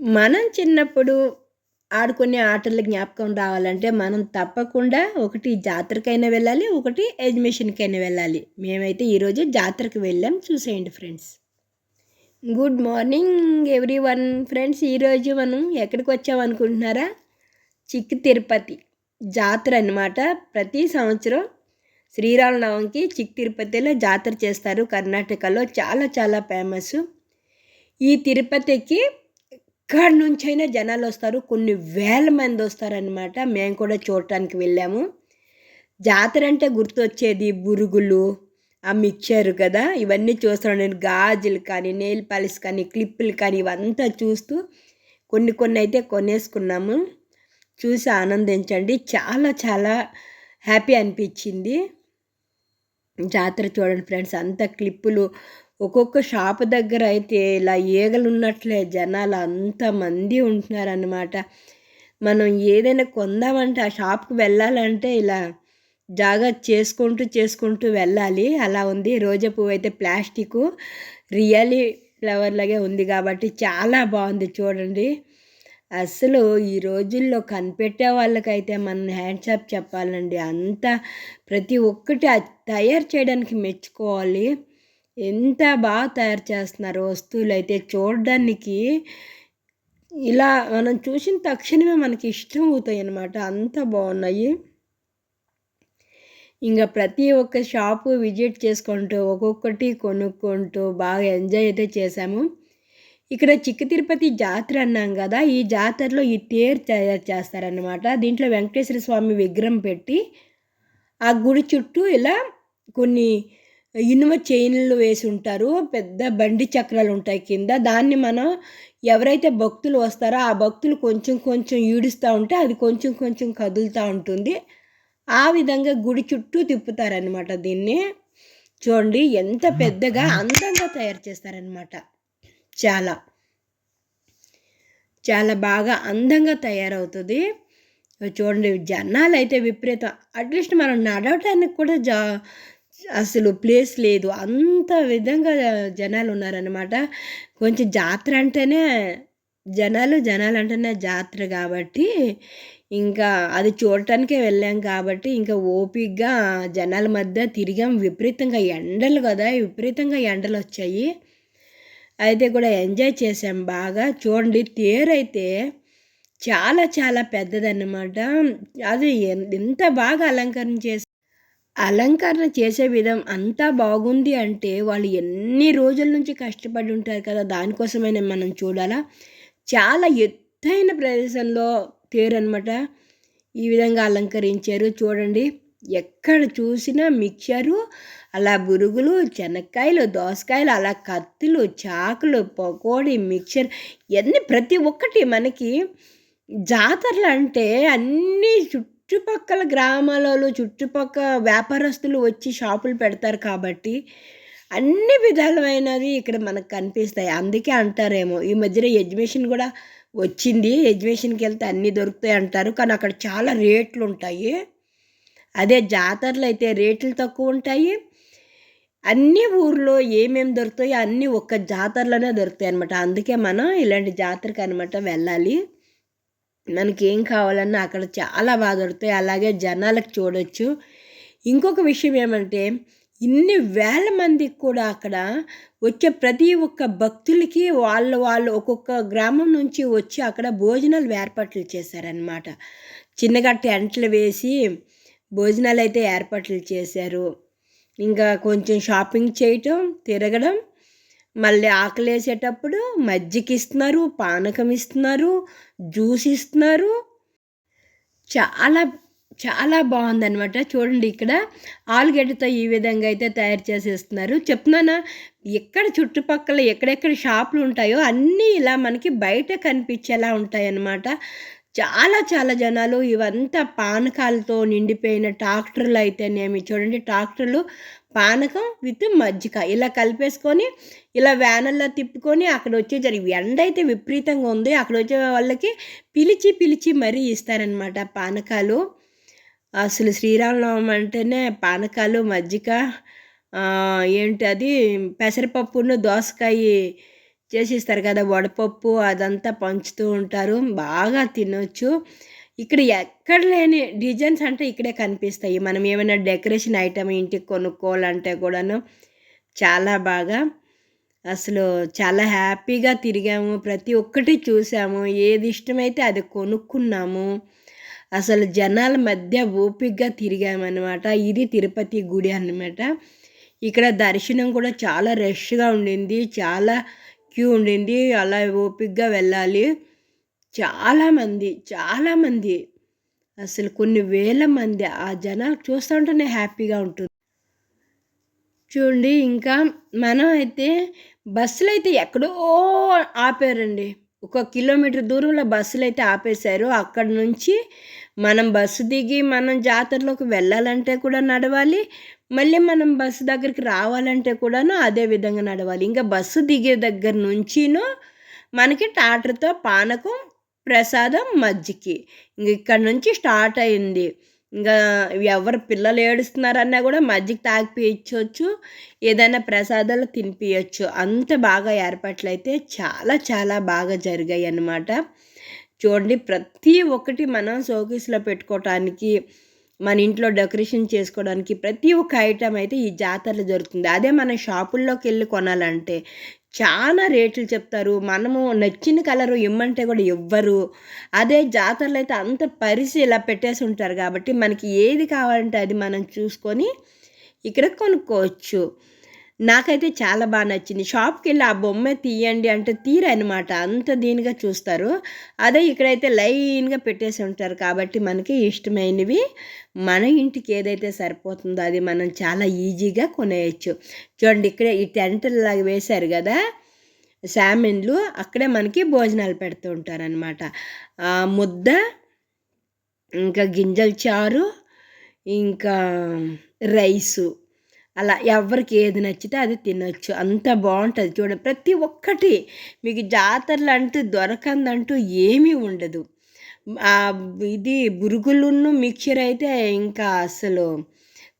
మనం చిన్నప్పుడు ఆడుకునే ఆటల జ్ఞాపకం రావాలంటే మనం తప్పకుండా ఒకటి జాతరకైనా వెళ్ళాలి ఒకటి ఎగ్జిబిషన్కైనా వెళ్ళాలి. మేమైతే ఈరోజు జాతరకు వెళ్ళాం. చూసేయండి friends. Good morning everyone friends ఈరోజు మనం ఎక్కడికి వచ్చాం అనుకుంటున్నారా? చిక్కు తిరుపతి జాతర అనమాట ప్రతి సంవత్సరం శ్రీరామనవంకి చిక్ తిరుపతిలో జాతర చేస్తారు. కర్ణాటకలో చాలా చాలా ఫేమస్ ఈ తిరుపతికి ఎక్కడి నుంచైనా జనాలు వస్తారు. కొన్ని వేల మంది వస్తారనమాట మేము కూడా చూడటానికి వెళ్ళాము. జాతర అంటే గుర్తొచ్చేది బురుగులు ఆ మిక్చర్ కదా? ఇవన్నీ చూస్తాను. నేను గాజులు కానీ నెయిల్ పాలిష్ కానీ క్లిప్పులు కానీ ఇవంతా చూస్తూ కొన్ని కొన్ని అయితే కొనేసుకున్నాము. చూసి ఆనందించండి. చాలా చాలా హ్యాపీ అనిపించింది. జాతర చూడండి ఫ్రెండ్స్. అంత క్లిప్పులు ఒక్కొక్క షాప్ దగ్గర అయితే ఇలా ఈగలు ఉన్నట్లే జనాలు అంతమంది ఉంటున్నారనమాట మనం ఏదైనా కొందామంటే ఆ షాప్కి వెళ్ళాలంటే ఇలా జాగా చేసుకుంటూ చేసుకుంటూ వెళ్ళాలి. అలా ఉంది. రోజా పువ్వు అయితే ప్లాస్టిక్ రియలీ ఫ్లవర్ లాగే ఉంది కాబట్టి చాలా బాగుంది చూడండి. అసలు ఈ రోజుల్లో కనిపెట్టే వాళ్ళకైతే మనం హ్యాండ్సాప్ చెప్పాలండి. అంత ప్రతి ఒక్కటి తయారు చేయడానికి మెచ్చుకోవాలి. ఎంత బాగా తయారు చేస్తున్నారు వస్తువులు అయితే చూడడానికి. ఇలా మనం చూసిన తక్షణమే మనకి ఇష్టం అవుతాయి అన్నమాట. అంత బాగున్నాయి. ఇంకా ప్రతి ఒక్క షాపు విజిట్ చేసుకుంటూ ఒక్కొక్కటి కొనుక్కుంటూ బాగా ఎంజాయ్ అయితే చేశాము. ఇక్కడ చిక్క తిరుపతి జాతర అన్నాం కదా ఈ జాతరలో ఈ తేరు తయారు చేస్తారనమాట దీంట్లో వెంకటేశ్వర స్వామి విగ్రహం పెట్టి ఆ గుడి చుట్టూ ఇలా కొన్ని ఇనుమ చైన్లు వేసి ఉంటారు. పెద్ద బండి చక్రాలు ఉంటాయి కింద. దాన్ని మనం ఎవరైతే భక్తులు వస్తారో ఆ భక్తులు కొంచెం కొంచెం ఈడుస్తూ ఉంటే అది కొంచెం కొంచెం కదులుతూ ఉంటుంది. ఆ విధంగా గుడి చుట్టూ తిప్పుతారనమాట దీన్ని. చూడండి ఎంత పెద్దగా అందంగా తయారు చేస్తారనమాట చాలా. చాలా బాగా అందంగా తయారవుతుంది. చూడండి జనాలు అయితే విపరీతం. అట్లీస్ట్ మనం నడవటానికి కూడా జా అసలు ప్లేస్ లేదు. అంత విధంగా జనాలు ఉన్నారనమాట కొంచెం జాతర అంటేనే జనాలు జనాలు అంటేనే జాతర కాబట్టి ఇంకా అది చూడటానికే వెళ్ళాం కాబట్టి ఇంకా ఓపిక్గా జనాల మధ్య తిరిగాం. విపరీతంగా ఎండలు కదా విపరీతంగా ఎండలు వచ్చాయి. అయితే కూడా ఎంజాయ్ చేసాం బాగా. చూడండి తేరైతే చాలా చాలా పెద్దదన్నమాట. అది ఎంత బాగా అలంకరణ చేసి అలంకరణ చేసే విధం అంతా బాగుంది అంటే వాళ్ళు ఎన్ని రోజుల నుంచి కష్టపడి ఉంటారు కదా దానికోసమైనా మనం చూడాలా? చాలా ఎత్తైన ప్రదేశంలో తేరనమాట ఈ విధంగా అలంకరించారు. చూడండి ఎక్కడ చూసినా మిక్చరు అలా బురుగులు చెనక్కాయలు దోసకాయలు అలా కత్తులు చాకులు పకోడీ మిక్చర్ ఇవన్నీ ప్రతి ఒక్కటి మనకి జాతరలు అంటే అన్నీ చుట్టూ చుట్టుపక్కల గ్రామాలలో చుట్టుపక్కల వ్యాపారస్తులు వచ్చి షాపులు పెడతారు కాబట్టి అన్ని విధాలమైనవి ఇక్కడ మనకు కనిపిస్తాయి. అందుకే అంటారేమో ఈ మధ్యన ఎడ్యుకేషన్ కూడా వచ్చింది. ఎడ్యుకేషన్కి వెళ్తే అన్నీ దొరుకుతాయి అంటారు. కానీ అక్కడ చాలా రేట్లు ఉంటాయి. అదే జాతరలు అయితే రేట్లు తక్కువ ఉంటాయి. అన్ని ఊర్లో ఏమేమి దొరుకుతాయో అన్నీ ఒక్క జాతరలోనే దొరుకుతాయి అనమాట అందుకే మనం ఇలాంటి జాతరకి అనమాట వెళ్ళాలి. మనకి ఏం కావాలన్నా అక్కడ చాలా బాగా దొరుకుతాయి. అలాగే జనాలకు చూడొచ్చు. ఇంకొక విషయం ఏమంటే ఇన్ని వేల మందికి కూడా అక్కడ వచ్చే ప్రతి ఒక్క భక్తులకి వాళ్ళు వాళ్ళు ఒక్కొక్క గ్రామం నుంచి వచ్చి అక్కడ భోజనాలు ఏర్పాట్లు చేశారనమాట చిన్నగా టెంట్లు వేసి భోజనాలు అయితే ఏర్పాట్లు చేశారు. ఇంకా కొంచెం షాపింగ్ చేయటం తిరగడం మళ్ళీ ఆకలేసేటప్పుడు మజ్జిగ ఇస్తున్నారు పానకం ఇస్తున్నారు జ్యూస్ ఇస్తున్నారు చాలా చాలా బాగుందనమాట చూడండి ఇక్కడ ఆలుగడ్డతో ఈ విధంగా అయితే తయారు చేసేస్తున్నారు. చెప్తున్నానా ఎక్కడ చుట్టుపక్కల ఎక్కడెక్కడ షాపులు ఉంటాయో అన్నీ ఇలా మనకి బయట కనిపించేలా ఉంటాయన్నమాట. చాలా చాలా జనాలు ఇవంతా పానకాలతో నిండిపోయిన ట్రాక్టర్లు అయితేనేమి చూడండి. ట్రాక్టర్లు పానకం విత్ మజ్జిగ. ఇలా కలిపేసుకొని ఇలా వ్యానల్లో తిప్పుకొని అక్కడ వచ్చే ఎండ అయితే విపరీతంగా ఉంది. అక్కడ వచ్చే వాళ్ళకి పిలిచి పిలిచి మరీ ఇస్తారనమాట పానకాలు. అసలు శ్రీరామనవమి అంటేనే పానకాలు మజ్జిగ ఏంటి అది? పెసరపప్పును దోసకాయ చేసిస్తారు కదా వడపప్పు అదంతా పంచుతూ ఉంటారు. బాగా తినొచ్చు. ఇక్కడ ఎక్కడ లేని డిజైన్స్ అంటే ఇక్కడే కనిపిస్తాయి. మనం ఏమైనా డెకరేషన్ ఐటమ్ ఇంటికి కొనుక్కోవాలంటే కూడాను చాలా బాగా అసలు చాలా హ్యాపీగా తిరిగాము. ప్రతి ఒక్కటి చూసాము. ఏది ఇష్టమైతే అది కొనుక్కున్నాము. అసలు జనాల మధ్య ఓపికగా తిరిగామన్నమాట. ఇది తిరుపతి గుడి అన్నమాట. ఇక్కడ దర్శనం కూడా చాలా రష్గా ఉండింది. చాలా క్యూ ఉండింది అలా ఓపిగ్గా వెళ్ళాలి. చాలామంది చాలామంది అసలు కొన్ని వేల మంది ఆ జనాలు చూస్తుంటేనే హ్యాపీగా ఉంటుంది. చూడండి ఇంకా మనం అయితే బస్సులు అయితే ఎక్కడో ఆపారండి. ఒక కిలోమీటర్ దూరంలో బస్సులు అయితే ఆపేశారు. అక్కడ నుంచి మనం బస్సు దిగి మనం జాతరలోకి వెళ్ళాలంటే కూడా నడవాలి. మళ్ళీ మనం బస్సు దగ్గరికి రావాలంటే కూడాను అదే విధంగా నడవాలి. ఇంకా బస్సు దిగే దగ్గర నుంచిను మనకి టాటర్తో పానకం ప్రసాదం మజ్జికి ఇంక ఇక్కడ నుంచి స్టార్ట్ అయింది. ఇంకా ఎవరు పిల్లలు ఏడుస్తున్నారన్నా కూడా మజ్జిగ తాగిపించవచ్చు ఏదైనా ప్రసాదాలు తినిపించచ్చు అంత బాగా ఏర్పాట్లు అయితే చాలా చాలా బాగా జరిగాయి అన్నమాట చూడండి ప్రతి ఒక్కటి మనం షోకేస్లో పెట్టుకోవటానికి మన ఇంట్లో డెకరేషన్ చేసుకోవడానికి ప్రతి ఒక్క ఐటమ్ అయితే ఈ జాతరలో దొరుకుతుంది. అదే మన షాపుల్లోకి వెళ్ళి కొనాలంటే చాలా రేట్లు చెప్తారు. మనము నచ్చిన కలరు ఇమ్మంటే కూడా ఇవ్వరు అదే జాతరలో అయితే అంత పరిసి ఇలా పెట్టేసి ఉంటారు కాబట్టి మనకి ఏది కావాలంటే అది మనం చూసుకొని ఇక్కడ కొనుక్కోవచ్చు. నాకైతే చాలా బాగా నచ్చింది. షాప్కి వెళ్ళి ఆ బొమ్మ తీయండి అంటే తీరనమాట అంత దీనిగా చూస్తారు. అదే ఇక్కడైతే లైన్గా పెట్టేసి ఉంటారు కాబట్టి మనకి ఇష్టమైనవి మన ఇంటికి ఏదైతే సరిపోతుందో అది మనం చాలా ఈజీగా కొనేయచ్చు. చూడండి ఇక్కడే ఈ టెంట్లాగా వేశారు కదా సామిన్లు అక్కడే మనకి భోజనాలు పెడుతూ ఉంటారనమాట ముద్ద ఇంకా గింజల చారు ఇంకా రైసు. అలా ఎవరికి ఏది నచ్చితే అది తినొచ్చు. అంత బాగుంటుంది. చూడండి ప్రతి ఒక్కటి మీకు జాతరలు అంటూ దొరకందంటూ ఏమీ ఉండదు. ఇది బురుగులున్ను మిక్చర్ అయితే ఇంకా అసలు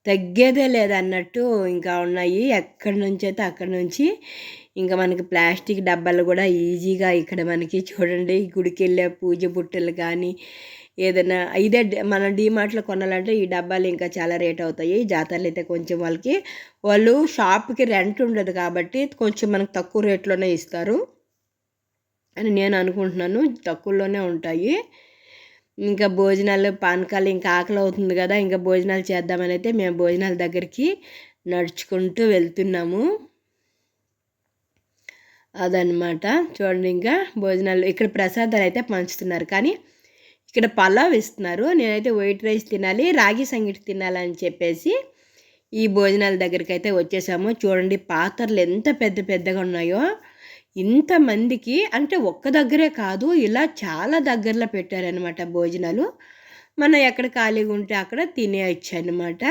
తగ్గేదే లేదన్నట్టు ఇంకా ఉన్నాయి. ఎక్కడి నుంచి అయితే అక్కడి నుంచి. ఇంకా మనకి ప్లాస్టిక్ డబ్బాలు కూడా ఈజీగా ఇక్కడ మనకి చూడండి గుడికి వెళ్ళే పూజ బుట్టలు కానీ ఏదైనా ఇదే మన డీమార్ట్లో కొనాలంటే ఈ డబ్బాలు ఇంకా చాలా రేట్ అవుతాయి. జాతరలు అయితే కొంచెం వాళ్ళకి వాళ్ళు షాప్కి రెంట్ ఉండదు కాబట్టి కొంచెం మనకు తక్కువ రేట్లోనే ఇస్తారు అని నేను అనుకుంటున్నాను. తక్కువలోనే ఉంటాయి. ఇంకా భోజనాలు పానకాలు ఇంకా ఆకలి అవుతుంది కదా ఇంకా భోజనాలు చేద్దామని అయితే మేము భోజనాల దగ్గరికి నడుచుకుంటూ వెళ్తున్నాము. అదనమాట చూడండి ఇంకా భోజనాలు ఇక్కడ ప్రసాదాలు అయితే పంచుతున్నారు. కానీ ఇక్కడ పలావ్ ఇస్తున్నారు నేనైతే వైట్ రైస్ తినాలి రాగి సంగటి తినాలని చెప్పేసి ఈ భోజనాల దగ్గరికి అయితే వచ్చేసాము. చూడండి పాత్రలు ఎంత పెద్ద పెద్దగా ఉన్నాయో. ఇంతమందికి అంటే ఒక్క దగ్గరే కాదు ఇలా చాలా దగ్గరలో పెట్టారనమాట భోజనాలు. మనం ఎక్కడ ఖాళీగా ఉంటే అక్కడ తినేయచ్చు అనమాట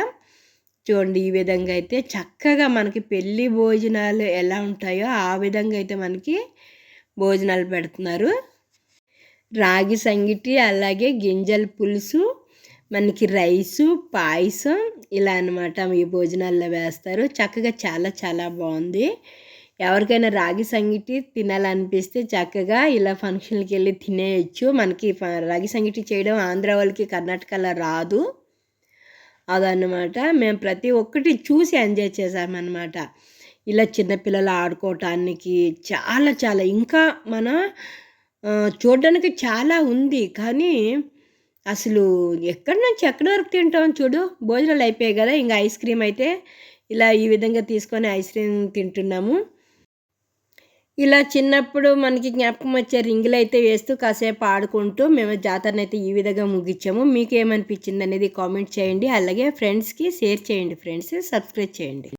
చూడండి ఈ విధంగా అయితే చక్కగా మనకి పెళ్ళి భోజనాలు ఎలా ఉంటాయో ఆ విధంగా అయితే మనకి భోజనాలు పెడుతున్నారు. రాగి సంగిటి అలాగే గింజల పులుసు మనకి రైసు పాయసం ఇలా అనమాట ఈ భోజనాల్లో వేస్తారు. చక్కగా చాలా చాలా బాగుంది. ఎవరికైనా రాగి సంగిటి తినాలనిపిస్తే చక్కగా ఇలా ఫంక్షన్కి వెళ్ళి తినేయచ్చు. మనకి రాగి సంగిటి చేయడం ఆంధ్ర వాళ్ళకి కర్ణాటకలో రాదు. అదన్నమాట. మేము ప్రతి ఒక్కటి చూసి ఎంజాయ్ చేసామన్నమాట ఇలా చిన్నపిల్లలు ఆడుకోవటానికి చాలా చాలా. ఇంకా మన చూడడానికి చాలా ఉంది కానీ అసలు ఎక్కడి నుంచి ఎక్కడి వరకు తింటాం చూడు? భోజనాలు అయిపోయాయి కదా ఇంకా ఐస్ క్రీమ్ అయితే ఇలా ఈ విధంగా తీసుకొని ఐస్ క్రీమ్ తింటున్నాము. ఇలా చిన్నప్పుడు మనకి జ్ఞాపకం వచ్చే రింగులు అయితే వేస్తూ కాసేపు ఆడుకుంటూ మేము జాతరని అయితే ఈ విధంగా ముగించాము. మీకు ఏమనిపించింది అనేది కామెంట్ చేయండి. అలాగే ఫ్రెండ్స్కి షేర్ చేయండి. ఫ్రెండ్స్ సబ్స్క్రైబ్ చేయండి.